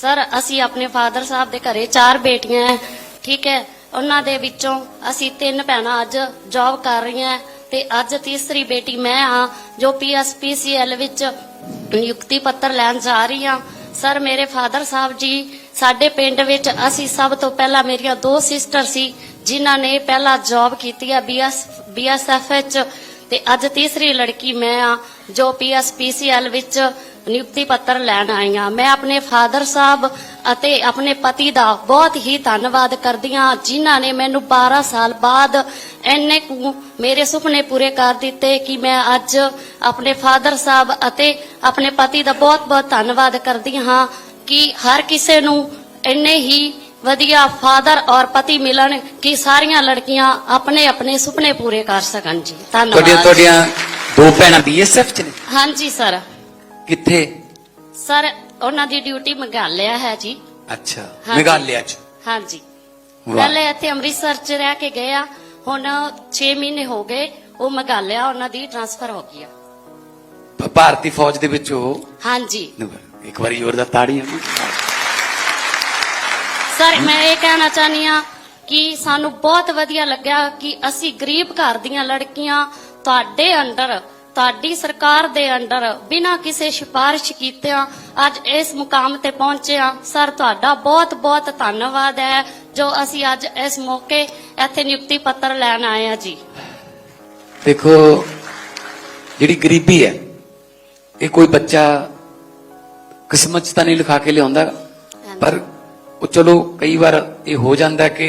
Sir, ਅਸੀਂ ਆਪਣੇ father ਸਾਹਿਬ ਦੇ ਘਰੇ ਚਾਰ ਬੇਟੀਆਂ ਹੈ ਠੀਕ ਹੈ ਉਹਨਾਂ ਦੇ ਵਿੱਚੋਂ ਅਸੀਂ ਤਿੰਨ ਭੈਣਾਂ ਅੱਜ ਜੌਬ ਕਰ ਰਹੀਆਂ ਹੈ ਤੇ ਅੱਜ ਤੀਸਰੀ ਬੇਟੀ ਮੈਂ ਹਾਂ, ਜੋ ਪੀਐਸਪੀਸੀਐਲ ਵਿੱਚ ਨਿਯੁਕਤੀ ਪੱਤਰ ਲੈਣ ਜਾ ਰਹੀ ਆ ਸਰ, ਮੇਰੇ ਫਾਦਰ ਸਾਹਿਬ ਜੀ, ਸਾਡੇ ਪਿੰਡ ਵਿੱਚ ਅਸੀਂ ਸਭ ਤੋਂ ਪਹਿਲਾਂ ਮੇਰੀਆਂ ਦੋ ਸਿਸਟਰ ਸੀ, ਜਿਨ੍ਹਾਂ ਨੇ ਪਹਿਲਾਂ ਜੌਬ ਕੀਤੀ ਹੈ ਬੀਐਸ ਬੀਐਸਐਫ ਵਿੱਚ ਤੇ ਅੱਜ ਤੀਸਰੀ ਲੜਕੀ ਮੈਂ ਆ, ਜੋ ਪੀਐਸਪੀਸੀਐਲ ਵਿੱਚ ਨਿਯੁਕਤੀ ਪੱਤਰ ਲੈਣ ਆਈ ਹਾਂ ਮੈਂ ਆਪਣੇ ਫਾਦਰ ਸਾਹਿਬ ਅਤੇ ਆਪਣੇ ਪਤੀ ਦਾ ਬਹੁਤ ਹੀ ਧੰਨਵਾਦ ਕਰਦੀ ਹਾਂ ਜਿਨ੍ਹਾਂ ਨੇ ਮੈਨੂੰ 12 ਸਾਲ ਬਾਅਦ ਇੰਨੇ ਕੁ ਮੇਰੇ ਸੁਪਨੇ ਪੂਰੇ ਕਰ ਦਿੱਤੇ ਕਿ ਮੈਂ ਅੱਜ ਆਪਣੇ ਫਾਦਰ ਸਾਹਿਬ ਅਤੇ ਆਪਣੇ ਪਤੀ ਦਾ ਬਹੁਤ-ਬਹੁਤ ਧੰਨਵਾਦ ਕਰਦੀ ਹਾਂ ਕਿ ਹਰ ਕਿਸੇ ਨੂੰ ਇੰਨੇ ਹੀ ਵਧੀਆ ਫਾਦਰ ਔਰ ਪਤੀ ਮਿਲਣ ਕਿ ਸਾਰੀਆਂ ਲੜਕੀਆਂ ਆਪਣੇ ਆਪਣੇ ਸੁਪਨੇ ਪੂਰੇ ਕਰ ਸਕਣ ਜੀ। ਤੁਹਾਡੀਆਂ ਧੰਨਵਾਦ ਤੁਹਾਡੀਆਂ ਦੋ ਭੈਣਾਂ ਬੀਐਸਐਫ ਚ ਨੇ? ਹਾਂਜੀ ਸਰ। ਕਿੱਥੇ? ਸਰ ਉਹਨਾਂ ਦੀ ਡਿਊਟੀ ਮੇਘਾਲਿਆ ਹੈ ਜੀ। ਅੱਛਾ ਹਾਂਜੀ। ਮੇਘਾਲਿਆ ਚ। ਹਾਂਜੀ। ਵਾਹ। ਪਹਿਲੇ ਇੱਥੇ ਅੰਮ੍ਰਿਤਸਰ ਚ ਰਹਿ ਕੇ ਗਏ ਆ। ਹੁਣ 6 ਮਹੀਨੇ ਹੋ ਗਏ ਉਹ ਮੇਘਾਲਿਆ ਉਹਨਾਂ ਦੀ ਟ੍ਰਾਂਸਫਰ ਹੋ ਗਈ ਆ। ਭ- ਭਾਰਤੀ ਫੌਜ ਦੇ ਵਿੱਚ ਉਹ ਹਾਂਜੀ। ਇੱਕ ਵਾਰੀ ਜ਼ੋਰਦਾਰ ਤਾੜੀਆਂ ਸਰ, ਮੈਂ ਇਹ ਕਹਿਣਾ ਚਾਹਨੀ ਆ ਕਿ ਸਾਨੂੰ ਬਹੁਤ ਵਧੀਆ ਲੱਗਿਆ ਕਿ ਅਸੀਂ ਗਰੀਬ ਘਰ ਦੀਆਂ ਲੜਕੀਆਂ ਤੁਹਾਡੇ ਅੰਡਰ, ਤੁਹਾਡੀ ਸਰਕਾਰ ਦੇ ਅੰਡਰ ਬਿਨਾਂ ਕਿਸੇ ਸਿਫਾਰਿਸ਼ ਕੀਤਿਆਂ ਅੱਜ ਇਸ ਮੁਕਾਮ ਤੇ ਪਹੁੰਚੇ ਆ ਸਰ, ਤੁਹਾਡਾ ਬਹੁਤ ਬਹੁਤ ਧੰਨਵਾਦ ਹੈ ਜੋ ਅਸੀਂ ਅੱਜ ਇਸ ਮੌਕੇ ਇੱਥੇ ਨਿਯੁਕਤੀ ਪੱਤਰ ਲੈਣ ਆਏ ਆ ਜੀ। ਦੇਖੋ, ਜਿਹੜੀ ਗਰੀਬੀ ਹੈ, ਇਹ ਕੋਈ ਬੱਚਾ ਕਿਸਮਤ 'ਚ ਤਾਂ ਨਹੀਂ ਲਿਖਾ ਕੇ ਲਿਆਉਂਦਾ, ਪਰ ਉਹ ਚਲੋ ਕਈ ਵਾਰ ਇਹ ਹੋ ਜਾਂਦਾ ਕਿ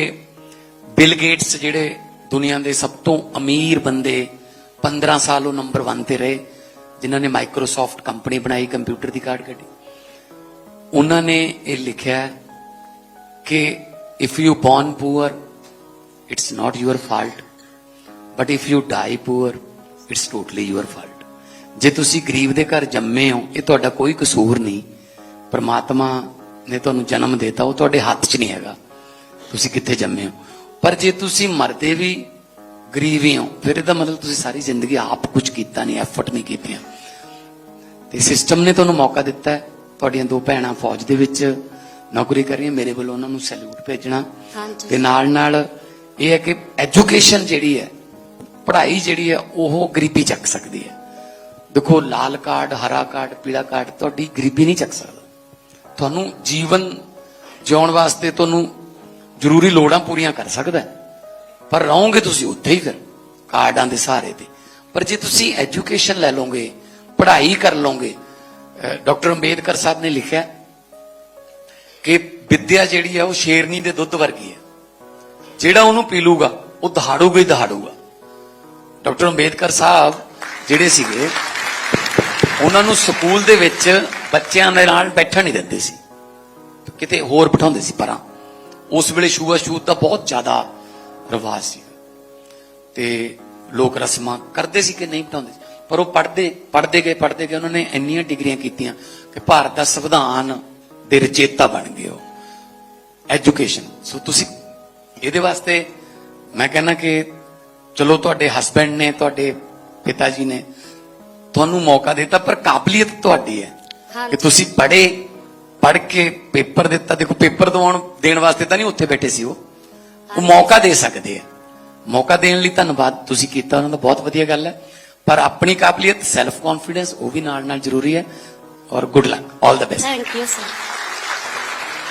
ਬਿਲ ਗੇਟਸ ਜਿਹੜੇ ਦੁਨੀਆ ਦੇ ਸਭ ਤੋਂ ਅਮੀਰ ਬੰਦੇ 15 ਸਾਲ ਉਹ ਨੰਬਰ 1 ਤੇ ਰਹੇ, ਜਿਨ੍ਹਾਂ ਨੇ ਮਾਈਕਰੋਸਾਫਟ ਕੰਪਨੀ ਬਣਾਈ, ਕੰਪਿਊਟਰ ਦੀ ਕਾਢ ਕੱਢੀ। ਉਹਨਾਂ ਨੇ ਇਹ ਲਿਖਿਆ ਕਿ if you born poor it's not your fault but if you die poor it's totally your fault ਜੇ ਤੁਸੀਂ ਗਰੀਬ ਦੇ ਘਰ ਜੰਮੇ ਹੋ, ਇਹ ਤੁਹਾਡਾ ਕੋਈ ਕਸੂਰ ਨਹੀਂ। ਪਰਮਾਤਮਾ ਨੇ ਤੁਹਾਨੂੰ ਜਨਮ ਦਿੱਤਾ ਉਹ ਤੁਹਾਡੇ ਹੱਥ 'ਚ ਨਹੀਂ ਹੈਗਾ। ਤੁਸੀਂ ਕਿੱਥੇ ਜੰਮੇ ਹੋ? ਪਰ ਜੇ ਤੁਸੀਂ ਮਰਦੇ ਵੀ ਗਰੀਬ ਹੀ ਹੋ ਫਿਰ ਇਹਦਾ ਮਤਲਬ ਤੁਸੀਂ ਸਾਰੀ ਜ਼ਿੰਦਗੀ ਆਪ ਕੁਝ ਕੀਤਾ ਨਹੀਂ ਐਫਰਟ ਨਹੀਂ ਕੀਤੀਆਂ ਤੇ ਸਿਸਟਮ ਨੇ ਤੁਹਾਨੂੰ ਮੌਕਾ ਦਿੱਤਾ ਹੈ ਤੁਹਾਡੀਆਂ ਦੋ ਭੈਣਾਂ ਫੌਜ ਦੇ ਵਿੱਚ ਨੌਕਰੀ ਕਰ ਰਹੀਆਂ ਮੇਰੇ ਵੱਲੋਂ ਉਹਨਾਂ ਨੂੰ ਸੈਲੂਟ ਭੇਜਣਾ। ਤੇ ਨਾਲ ਨਾਲ ਇਹ ਹੈ ਕਿ ਐਜੂਕੇਸ਼ਨ ਜਿਹੜੀ ਹੈ ਪੜ੍ਹਾਈ ਜਿਹੜੀ ਹੈ ਉਹ ਗਰੀਬੀ ਚੱਕ ਸਕਦੀ ਹੈ। ਦੇਖੋ ਲਾਲ ਕਾਰਡ ਹਰਾ ਕਾਰਡ ਪੀਲਾ ਕਾਰਡ ਤੁਹਾਡੀ ਗਰੀਬੀ ਨਹੀਂ ਚੱਕ ਸਕਦਾ। ਤੁਹਾਨੂੰ ਜੀਵਨ ਜਿਉਣ ਵਾਸਤੇ ਤੁਹਾਨੂੰ ਜ਼ਰੂਰੀ ਲੋੜਾਂ ਪੂਰੀਆਂ ਕਰ ਸਕਦਾ ਪਰ ਰਹੋਗੇ ਤੁਸੀਂ ਉੱਥੇ ਹੀ ਫਿਰ, ਕਾਰਡਾਂ ਦੇ ਸਹਾਰੇ ਤੇ। ਪਰ ਜੇ ਤੁਸੀਂ ਐਜੂਕੇਸ਼ਨ ਲੈ ਲਓਗੇ, ਪੜ੍ਹਾਈ ਕਰ ਲਓਗੇ ਡਾਕਟਰ ਅੰਬੇਦਕਰ ਸਾਹਿਬ ਨੇ ਲਿਖਿਆ ਕਿ ਵਿੱਦਿਆ ਜਿਹੜੀ ਹੈ ਉਹ ਸ਼ੇਰਨੀ ਦੇ ਦੁੱਧ ਵਰਗੀ ਹੈ। ਜਿਹੜਾ ਉਹਨੂੰ ਪੀ ਲੂਗਾ ਉਹ ਦਹਾੜੂਗਾ ਹੀ ਦਹਾੜੂਗਾ। ਡਾਕਟਰ ਅੰਬੇਦਕਰ ਸਾਹਿਬ ਜਿਹੜੇ ਸੀਗੇ, ਉਹਨਾਂ ਨੂੰ ਸਕੂਲ ਦੇ ਵਿੱਚ ਬੱਚਿਆਂ ਦੇ ਨਾਲ ਬੈਠਣ ਨਹੀਂ ਦਿੰਦੇ ਸੀ। ਕਿਤੇ ਹੋਰ ਬਿਠਾਉਂਦੇ ਸੀ ਪਰਾਂ। ਉਸ ਵੇਲੇ ਛੂਆ ਛੂਤ ਦਾ ਬਹੁਤ ਜ਼ਿਆਦਾ ਰਿਵਾਜ ਸੀ। ਤੇ ਲੋਕ ਰਸਮਾਂ ਕਰਦੇ ਸੀ ਕਿ ਨਹੀਂ ਬਿਠਾਉਂਦੇ ਸੀ। ਪਰ ਉਹ ਪੜ੍ਹਦੇ ਪੜ੍ਹਦੇ ਗਏ ਪੜ੍ਹਦੇ ਗਏ, ਉਹਨਾਂ ਨੇ ਇੰਨੀਆਂ ਡਿਗਰੀਆਂ ਕੀਤੀਆਂ ਕਿ ਭਾਰਤ ਦਾ ਸੰਵਿਧਾਨ ਦੇ ਰਚੇਤਾ ਬਣ ਗਏ ਉਹ। ਐਜੂਕੇਸ਼ਨ ਸੋ ਤੁਸੀਂ ਇਹਦੇ ਵਾਸਤੇ ਮੈਂ ਕਹਿੰਦਾ ਕਿ ਚਲੋ ਤੁਹਾਡੇ ਹਸਬੰਡ ਨੇ, ਤੁਹਾਡੇ ਪਿਤਾ ਜੀ ਨੇ ਤੁਹਾਨੂੰ ਮੌਕਾ ਦਿੱਤਾ, ਪਰ ਕਾਬਲੀਅਤ ਤੁਹਾਡੀ ਹੈ। ਕਿ ਤੁਸੀਂ ਪੜ੍ਹੇ, ਪੜ੍ਹ ਕੇ ਪੇਪਰ ਦਿੱਤਾ, ਦੇਖੋ ਪੇਪਰ ਦਵਾਉਣ ਦੇਣ ਵਾਸਤੇ ਤਾਂ ਨਹੀਂ ਉੱਥੇ ਬੈਠੇ ਸੀ ਉਹ। ਉਹ ਮੌਕਾ ਦੇ ਸਕਦੇ ਆ। ਮੌਕਾ ਦੇਣ ਲਈ ਧੰਨਵਾਦ ਤੁਸੀਂ ਕੀਤਾ, ਉਹਨਾਂ ਦਾ ਬਹੁਤ ਵਧੀਆ ਗੱਲ ਹੈ। ਪਰ ਆਪਣੀ ਕਾਬਲੀਅਤ ਸੈਲਫ ਕੌਨਫੀਡੈਂਸ ਉਹ ਵੀ ਨਾਲ ਨਾਲ ਜ਼ਰੂਰੀ ਹੈ। ਔਰ good luck all the best thank you sir